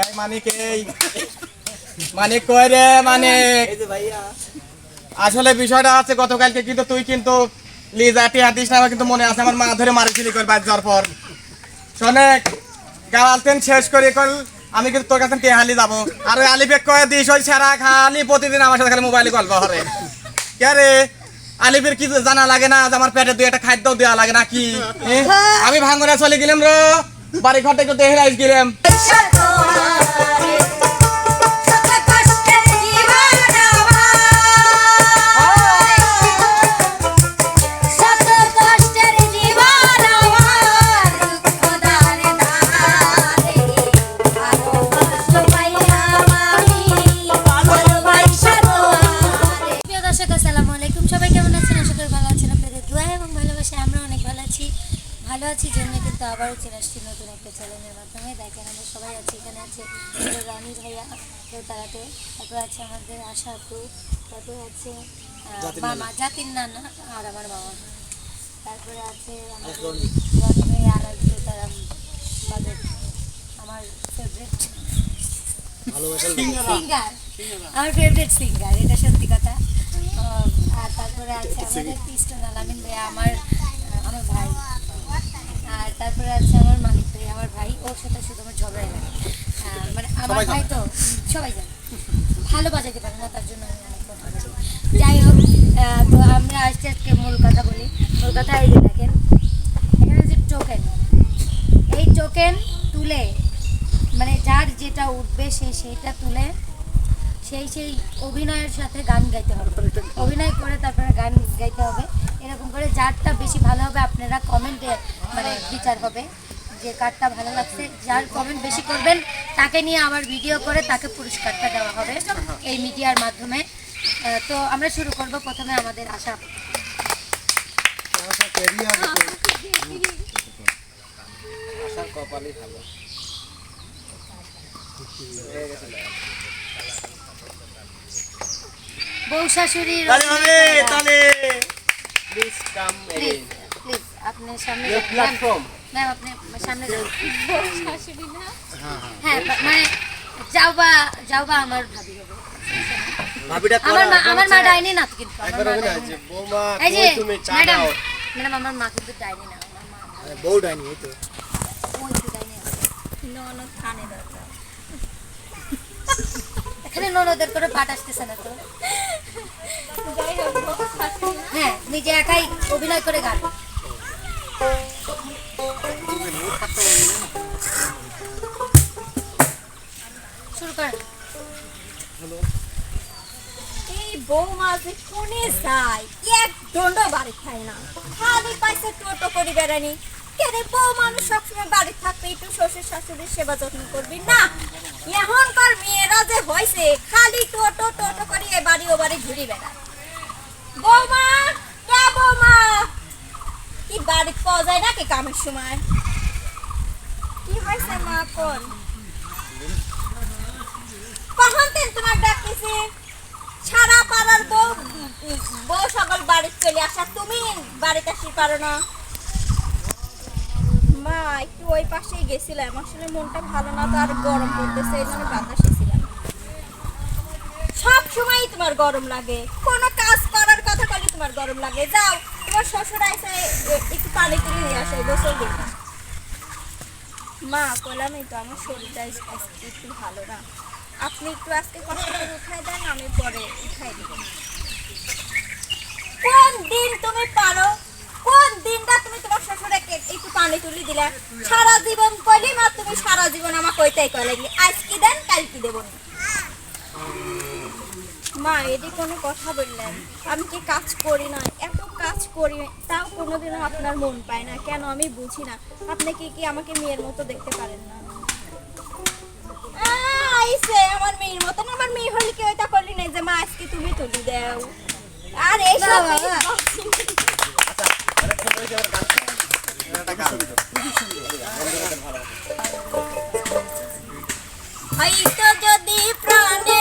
এই মানিক এই। মানিক কই রে মানিক? আসলে বিষয়টা আছে গতকালকে কিন্তু তুই কিন্তু লিজা টিয়া দিস না কিন্তু মনে আছে আমার মা ধরে মারিছিলি কর বাদ যাওয়ার পর। শোনেক গালালতেন শেষ করে কল আমি কিন্তু তোর কাছে টেহালি যাব। আর ওই আলিফেক কয়ে দিস ওই সারা খালি প্রতিদিন আমার সাথে খালি মোবাইলে গল্প হরে কে রে? আলিফের কি জানা লাগে না যে আমার পেটে দুই একটা খাদ্য দেওয়া লাগে না কি? আমি ভাঙ্গরা চলে গেলাম রো। বাড়ি ঘর থেকে দেখে রাইস গেলাম। প্রিয় কেউ তারপর আছে আমাদের আশা আপু তারপর আছে মামা জাতির নানা। আর আমার মামা তারপরে আছে আমাদের রনি আর একটু তারা আমার ফেভারিট সিঙ্গার আমার ফেভারিট সিঙ্গার এটা সত্যি কথা। আর তারপরে আছে আমাদের কৃষ্ণ আলামিন ভাই আমার আমার ভাই। আর তারপরে আছে আমার মালিক ভাই আমার ভাই। ওর সাথে শুধু আমার ঝগড়াই লাগে মানে আমার ভাই তো সবাই জানে। ভালো বাজাতে পারে না, তার জন্য আমি অনেক কথা বলি যাই হোক তো আমরা আজকে আজকে মূল কথা বলি। মূল কথা এই যে দেখেন, এখানে যে টোকেন এই টোকেন তুলে মানে যার যেটা উঠবে সে সেইটা তুলে সেই সেই অভিনয়ের সাথে গান গাইতে হবে। অভিনয় করে তারপরে গান গাইতে হবে। এরকম করে যারটা বেশি ভালো হবে, আপনারা কমেন্টে মানে বিচার হবে। যে কারটা ভালো লাগছে যার কমেন্ট বেশি করবেন তাকে নিয়ে আবার ভিডিও করে তাকে পুরস্কারটা দেওয়া হবে এই মিডিয়ার মাধ্যমে। তো আমরা শুরু করব প্রথমে আমাদের আশা। বউ শাশুড়ির প্লিজ প্লিজ আপনি সামনে যান। ম্যাম আপনি সামনে যান। হ্যাঁ মানে যাও বা যাও বা আমার ভাবি হবে। আমার মা আমার মা ডাইনি না তো কিন্তু আমার মা ডাইনি বৌমা কই তুমি? চা ম্যাডাম দাও। ম্যাডাম আমার মা কিন্তু ডাইনি না আমার মা বউ ডাইনি এই তো। ও একটু ডাইনি ননদ কানে দরকার। এখানে ননদের করে পাট আসতেছে না তো। হ্যাঁ নিজে একাই অভিনয় করে গান। শুরু সবসময় বাড়ি থাকবে একটু শ্বশুর শাশুড়ির সেবা যত্ন করবি? না, এখনকার মেয়েরা যে হয়েছে খালি টোটো টোটো করে এ বাড়ি ও বাড়ি ঘুরি বেড়ায়। বৌমা। কি বাড়ি পাওয়া যায় নাকি কামের সময়? কি হয়েছে মা কোন? কখন তেন তোমার ডাকিছে সারা পাড়ার বউ বউ সকল বাড়িতে চলে আসা, তুমি বাড়িতে আসি পারো না। মা, একটু ওই পাশেই গেছিলাম। আসলে মনটা ভালো না, তো আর গরম পড়তেছে, এই জন্য বাতাসে ছিলাম সব সময়ই তোমার গরম লাগে। কোনো কাজ করার কথা বলি তোমার গরম লাগে। যাও তোমার শ্বশুর আইসে একটু পানি তুলে নিয়ে আসে, গোসল দিন মা বললামই তো আমার শরীরটা একটু ভালো না। আপনি একটু আজকে কষ্ট করে উঠাই দেন, আমি পরে উঠাই দিব। কোন দিন তুমি পারো? কোন দিনটা তুমি তোমার শ্বশুরকে একটু পানি তুলি দিলে? সারা জীবন কইলি, মা, তুমি সারা জীবন আমাকে ওইটাই কয় লাগলি আজ কি দেন কাল কি দেবো। মা এদি কোনো কথা বললেন? আমি কি কাজ করি না এত কাজ করি তাও কোনোদিনও আপনার মন পায় না। কেন? আমি বুঝি না। আপনি কি কি আমাকে মেয়ের মতো দেখতে পারেন না? আইসে আমার মেয়ের মতন। আমার মেয়ে হলে কি ওইটা করলি না যে মা আজকে তুমি তুলি দাও। আর এইসব হয়তো যদি প্রাণের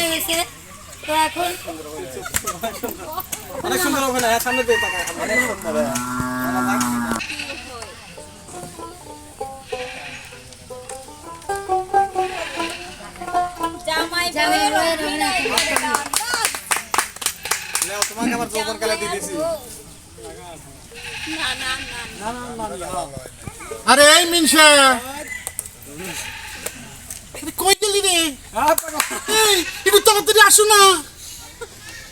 এখন অনেক সুন্দর অভিনয় হ্যাঁ, সামনে দিয়ে তাকায়। অনেক সুন্দর হ্যাঁ। বউয়ের অভিনয় অভিনয় করে দাও। নাও, তোমাকে আবার যৌবন কালে দিয়ে দিছি না না না আরে এই মিনসা রে। একটু তাড়াতাড়ি আসো না।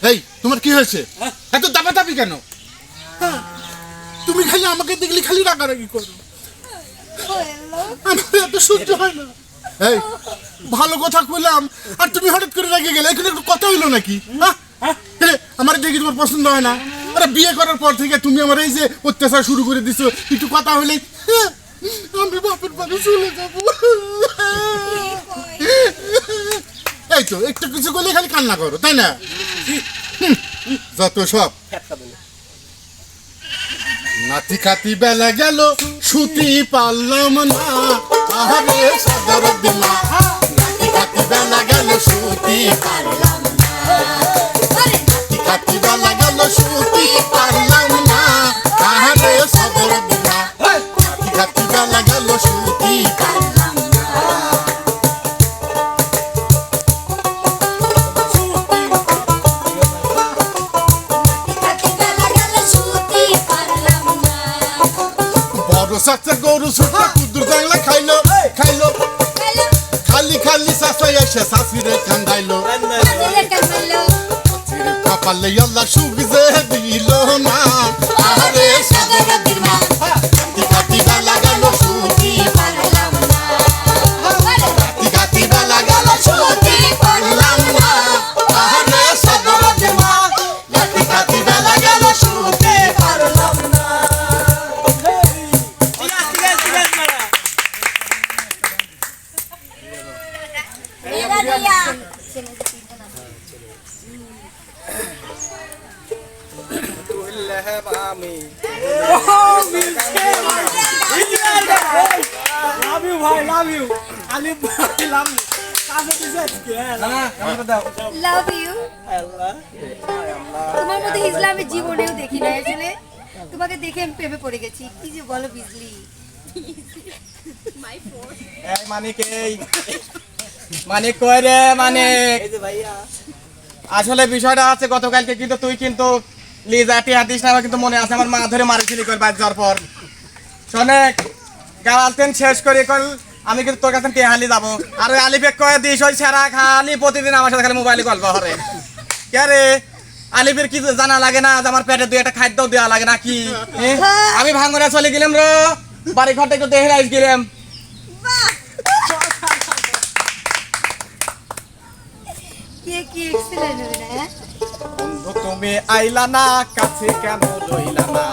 এই তোমার কি হয়েছে? এত দাপাদাপি কেন? হ্যাঁ, তুমি খালি আমাকে দেখলে খালি রাগারাগি করো। আমার এত সহ্য হয় না। এই। ভালো কথা কইলাম আর তুমি হঠাৎ করে রেগে গেলে এখানে একটু কথা হইল নাকি? হ্যাঁ? এ, আমার দেখি তোমার পছন্দ হয় না। আরে বিয়ে করার পর থেকে তুমি আমার এই যে অত্যাচার শুরু করে দিছো একটু কথা হলে হ্যাঁ, আমি বাপের বাড়ি চলে যাব। এই তো, একটু কিছু করলে খালি কান্না করো, তাই না? যত সব। নাতি খাতি বেলা গেল, সুতি পারলাম না। আহারে সাদর দিমা নাতি খাতি বেলা গেল, সুতি পারলাম না। নাতি খাতি বেলা গেল, সুতি পারলাম লাভ ইউ আল্লাহ তোমার মতো ইসলামের জীবনেও দেখি না আসলে তোমাকে দেখে আমি প্রেমে পড়ে গেছি। কি যে বলো বিজলি? মানিক এই। মানিক কই রে মানিক? এই যে ভাইয়া। আসলে বিষয়টা আছে গতকালকে কিন্তু তুই কিন্তু লিজাটি হাতিস না আমার কিন্তু মনে আছে আমার মা ধরে মারিছিলি কর বাদ যাওয়ার পর। গালালতেন শেষ করে কল আমি কিন্তু তোর কাছে টেহালি যাব। আর ওই আলিফে কয়ে দিস ওই সেরা খালি প্রতিদিন আমার সাথে খালি মোবাইলে গল্প হরে কে রে? আলিফের কি জানা লাগে না আমার পেটে দুই একটা খাদ্য দেওয়া লাগে না কি? আমি ভাঙ্গরে চলে গেলাম রো। বাড়ি ঘরটা একটু দেখে আইস গেলাম। হ্যাঁ? তুমি আইলা না কাছে কেন রইলা না?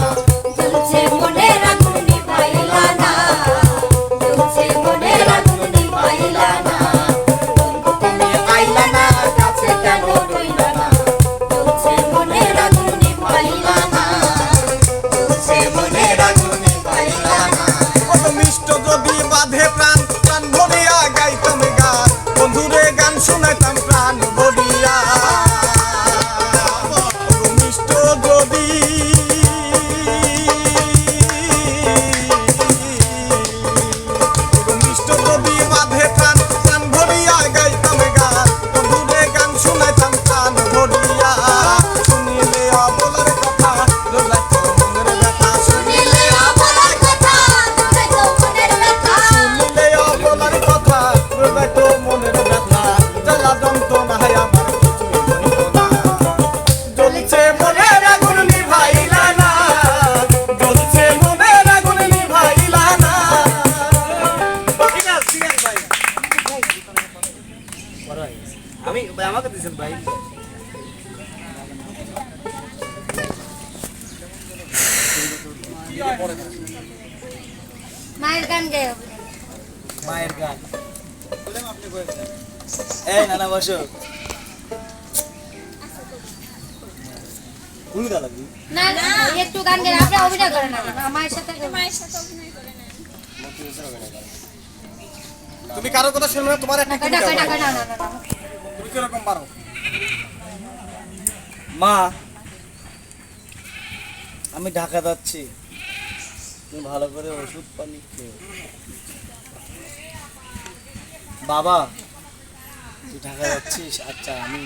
এই কোন গা লাগবি। না না একটু গান গায়ে আপনি অভিনয় করেন না। না, সাথে মায়ের সাথে অভিনয় করে তুমি কারও কথা শুনবে না তোমার একটা না না তুমি কীরকম পারো? মা আমি ঢাকা যাচ্ছি। তুমি ভালো করে ওষুধ পানি খেও বাবা তুই ঢাকা যাচ্ছিস আচ্ছা আমি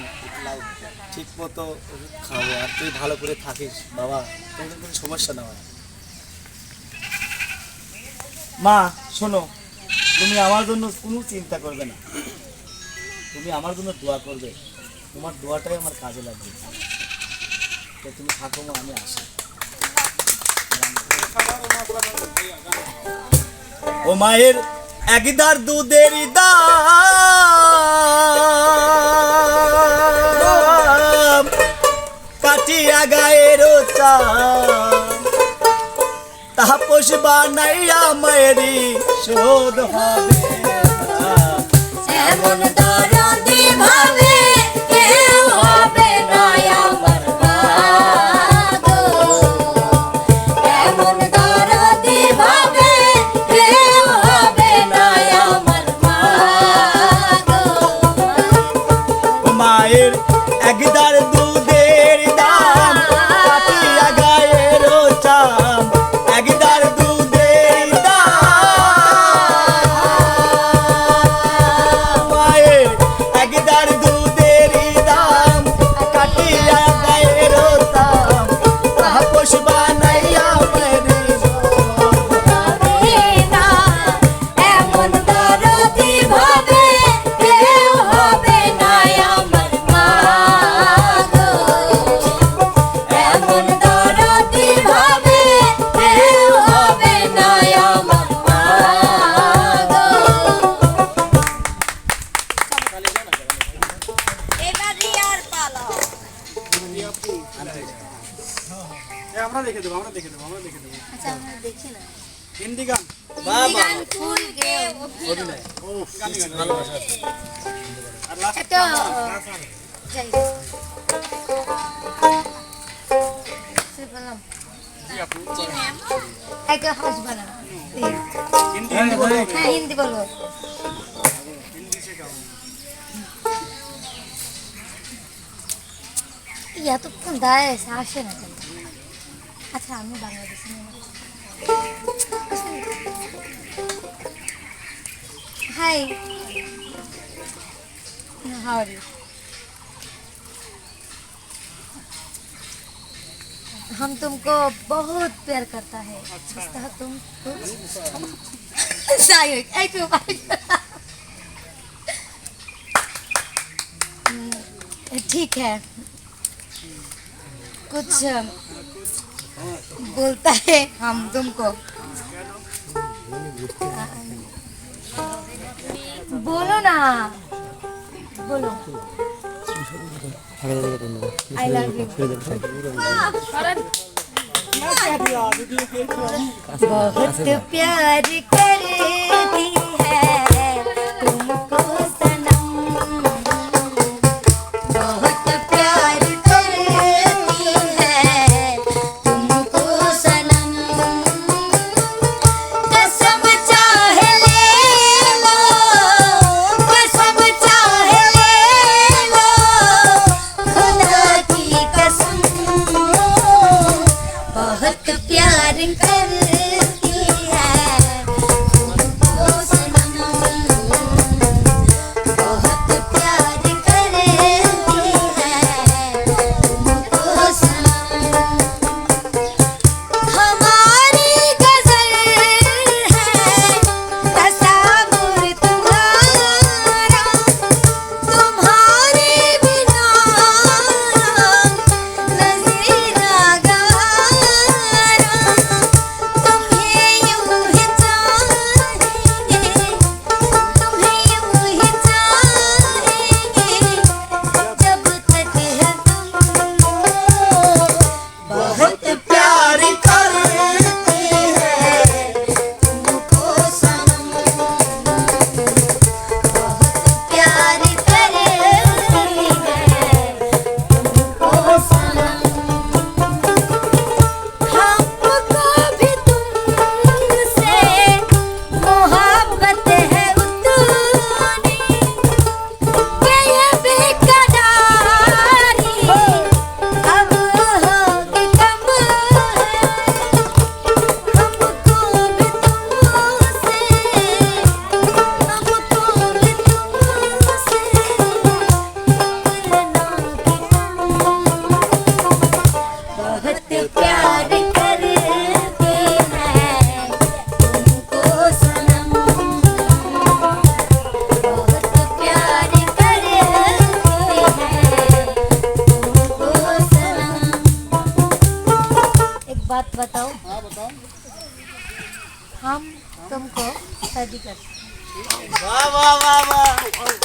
ঠিক মতো খাব। আর তুই ভালো করে থাকিস বাবা তোর কোনো সমস্যা না হয়। মা শোনো তুমি আমার জন্য কোনো চিন্তা করবে না। তুমি আমার জন্য দোয়া করবে। তোমার দোয়াটাই আমার কাজে লাগবে। তো তুমি থাকো মা, আমি আসি। ও মায়ের একদার দুধের দাম। কাটিয়া গায়ের তাপস বানাইয়া মায়েরি শোধ হবে। এমন দেখে দেবো আমরা দেখে দেবো আচ্ছা আমরা দেখি না হিন্দি গান। বাবা গান ফুল গে অভিনয়। একটা যাই। সে বললাম একটা হাসবা না হ্যাঁ হিন্দি বলো। এতক্ষণ দায় আসে না কেন? আচ্ছা আমি Bangladeshi hi how are you हम तुमको बहुत प्यार करता है सोचता है तुम कुछ सायो एक ठीक है कुछ बोलता है हम तुमको। बोलो ना। बोलो। आई लव यू बहुत प्यार करती है।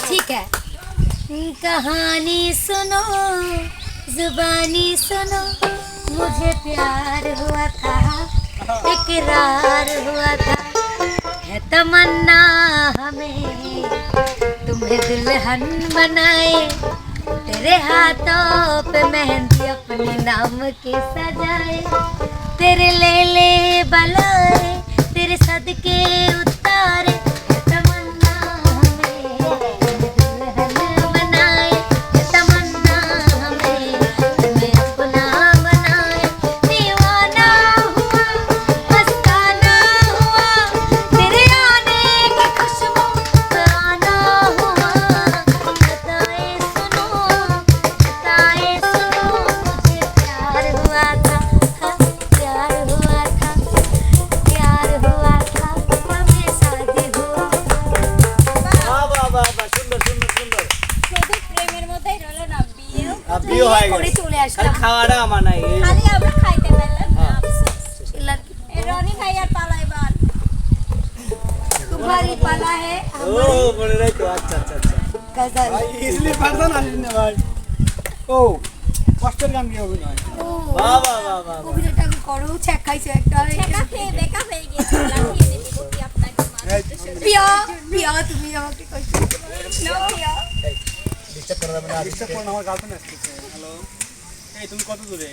ठीक है। कहानी सुनो, जुबानी सुनो। मुझे प्यार हुआ था इकरार हुआ था। है तमन्ना हमें, तुम्हें दुल्हन बनाए तेरे हाथों पे मेहंदी अपने नाम की सजाए। तेरे ले ले बलाए, तेरे सदके उतारे। तुम्हारी पाला है ও মনে নাই তো আচ্ছা আচ্ছা আচ্ছা गजल ইসলি পারতো না না ভাই ও কষ্টের গান কি অভিনয় ও বাহ বাহ বাহ বাহ বাহ। অভিনয়টা করো ছ্যাক খাইছো একটা ছেঁকা খেয়ে বেকা হয়ে গিয়েছিল লাগিয়ে দেবি বুদ্ধি আপনাকে মারতে শুধু। প্রিয়া প্রিয়া তুমি আমাকে কইছো No, প্রিয়। ডিস্টার্ব করা যাবে না ডিস্টার্ব করুন আমার গার্লফ্রেন্ড আসতেছে হ্যালো এই তুমি কত দূরে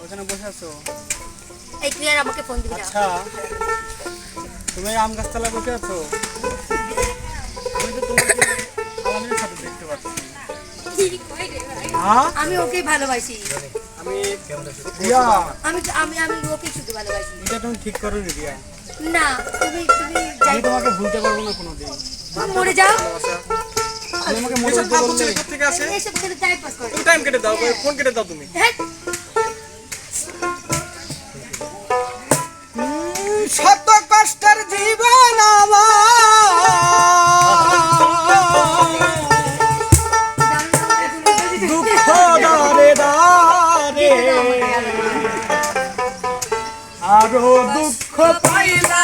ওখানে বসে আছো এই তুই আর আমাকে ফোন দিবি না আচ্ছা তুমি আম গাছতলায় বসে আছো? আমি তো তোমাকে আলামিনের সাথে দেখতে পাচ্ছি। হ্যাঁ? আমি ওকেই ভালোবাসি। আমি রিয়া। আমি আমি আমি ওকে শুধু ভালোবাসি। এটা তুমি ঠিক করো নি রিয়া। না তুমি তুমি যাই আমি তোমাকে ভুলতে পারব না কোনোদিন। মরে যাও। তুমি আমাকে এসব করতে ফালতু বললে ছেলে কোত্থেকে আসে? এইসব ছেলে টাইম পাস করে। তুমি টাইম কেটে দাও ফোন কেটে দাও তুমি। হ্যাঁ। কষ্টের জীবন দুঃখ দারে দারে। আরও দুঃখ পাইলা